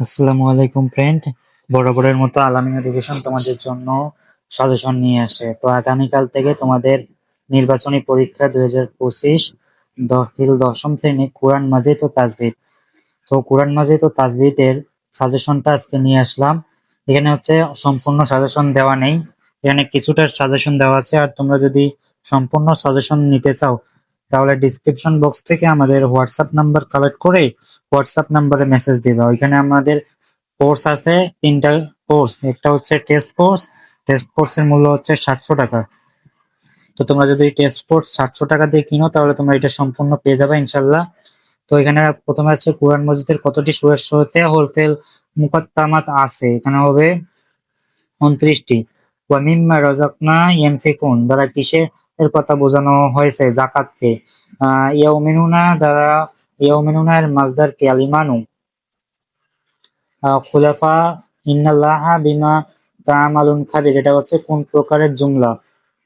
আসসালামু আলাইকুম ফ্রেন্ড বরাবরের মতো আলামিন এডুকেশন তোমাদের জন্য সাজেশন নিয়ে আসে। তো আগামীকাল থেকে তোমাদের নির্বাচনী পরীক্ষা দুই হাজার পঁচিশ দহিল দশম শ্রেণি কোরআন মাজিদ ও তাজবিদ তো কোরআন মাজিদ ও তাজবিদের সাজেশনটা আজকে নিয়ে আসলাম। এখানে হচ্ছে সম্পূর্ণ সাজেশন দেওয়া নেই। এখানে কিছুটা সাজেশন দেওয়া আছে। আর তোমরা যদি সম্পূর্ণ সাজেশন নিতে চাও তাহলে ডিসক্রিপশন বক্স থেকে আমাদের হোয়াটসঅ্যাপ নাম্বার কালেক্ট করে হোয়াটসঅ্যাপ নাম্বারে মেসেজ দিবা। ওইখানে আমাদের কোর্স আছে তিনটা কোর্স একটা হচ্ছে টেস্ট কোর্স টেস্ট কোর্সের মূল্য হচ্ছে সাতশো টাকা। তো তোমরা যদি টেস্ট কোর্স সাতশো টাকা দিয়ে কিনো, তাহলে তোমরা এটা সম্পূর্ণ পেয়ে যাবে ইনশাল্লাহ তো এখানে প্রথমে আছে কোরআন মসজিদের কতটি সুরের সহিতে হোলসেল মুকাত্তামাত আছে। এখানে হবে উনত্রিশটি। ওয়ামিম্মা রাজাকনা ইয়ানফিকুন। দ্বারা কিসের এর কথা বোঝানো হয়েছে জাকাতকে। ইয়াউমিনুনা দ্বারা ইয়াউমিনুনা এর মাজদার কে আলিমানু খুলাফা ইন্নাল্লাহা বিমা তামালুন খাবির, এটা হচ্ছে কোন প্রকারের জুমলা?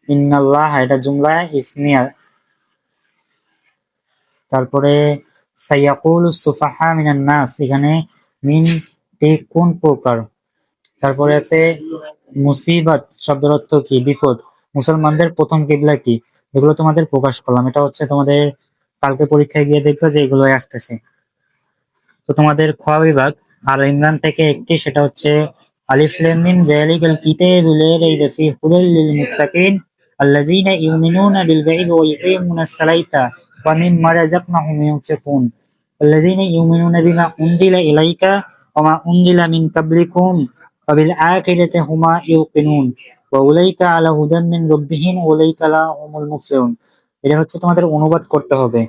ইন্নাল্লাহ, এটা জুমলা ইসমিয়া। তারপরে সাইয়াকুল সুফাহা মিনান নাস, এখানে মিন টি কোন প্রকার? তারপরে আছে মুসিবাত, শব্দের অর্থ কি? বিপদ। মুসলমানদের প্রথম কিবলা কি? এগুলো তোমাদের প্রকাশ করলাম। এটা হচ্ছে তোমাদের কালকে পরীক্ষায় গিয়ে দেখবে যে এগুলো আসতেছে। তো তোমাদের খোয়া বিভাগ, আর ইমরান থেকে একটি, সেটা হচ্ছে আলিফলেমিন জালিকাল কিতাবুলের এই রফি হুদাল লিল মুত্তাকিন আল্লাযীনা ইউমিনুনা বিল গায়বি ওয়া ইয়ুকিমুনা সালাইতা ওয়া মিম্মা রাযাকনাহুম ইউনফিকুন। আল্লাযীনা ইউমিনুনা বিমা উনজিলা ইলাইকা ওয়া মা উনজিলা মিন ক্বাবলিকুম ওয়া বিল আখিরাতি হুমা ইউকিনুন। ওলাইকা আলা হুদান মিন রব্বিহিম ওলাইকা আলা হুমুল এটা হচ্ছে তোমাদের অনুবাদ করতে হবে।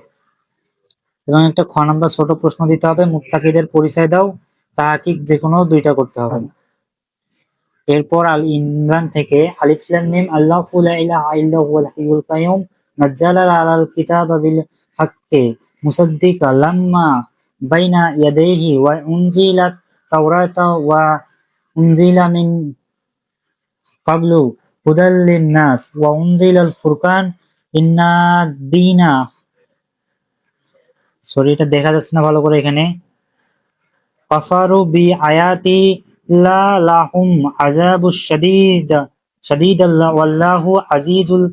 এবং একটা খ নাম্বার ছোট প্রশ্ন দিতে হবে, মুত্তাকিদের পরিচয় দাও, তাহাকিক যে কোনো দুইটা করতে হবে। এরপর আল ইমরান থেকে আলিফলাম মিম, আল্লাহ লা ইলাহা হাইয়ুল কাইয়ুম, নাজ্জালা আলাল কিতাব বিল হাক্কে, মুসাদ্দিকা লাম্মা বাইনা ইয়াদাইহি ওয়া উনজিলাত তাওরাতা ওয়া উনজিলা মিন সরি এটা দেখা যাচ্ছে না ভালো করে এখানে। কাফারু বি আয়াতি লা লাহুম শাদীদ শাদীদ আজিজুল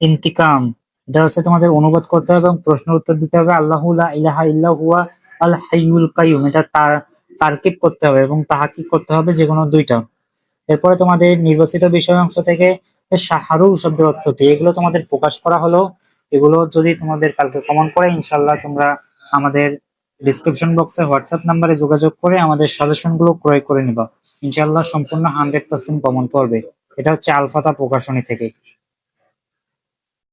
ইন্তিকাম। এটা হচ্ছে তোমাদের অনুবাদ করতে হবে এবং প্রশ্ন উত্তর দিতে হবে। আল্লাহু লা ইলাহা ইল্লা হুয়া আল হাইয়ুল কাইয়ুম। এটা তার তারকিব করতে হবে এবং তাহাকিক করতে হবে যে কোনো দুইটা। এরপরে তোমাদের নির্বাচিত বিষয় অংশ থেকে সাহারু শব্দের অর্থ কি এগুলো তোমাদের প্রকাশ করা হলো। এগুলো যদি তোমাদের কালকে কমন করে ইনশাল্লাহ তোমরা আমাদের ডিসক্রিপশন বক্সে হোয়াটসঅ্যাপ নাম্বারে যোগাযোগ করে আমাদের সাজেশনগুলো ক্রয় করে নিবা। ইনশাল্লাহ সম্পূর্ণ হান্ড্রেড পার্সেন্ট কমন পড়বে। এটা হচ্ছে আলফাতা প্রকাশনী থেকে।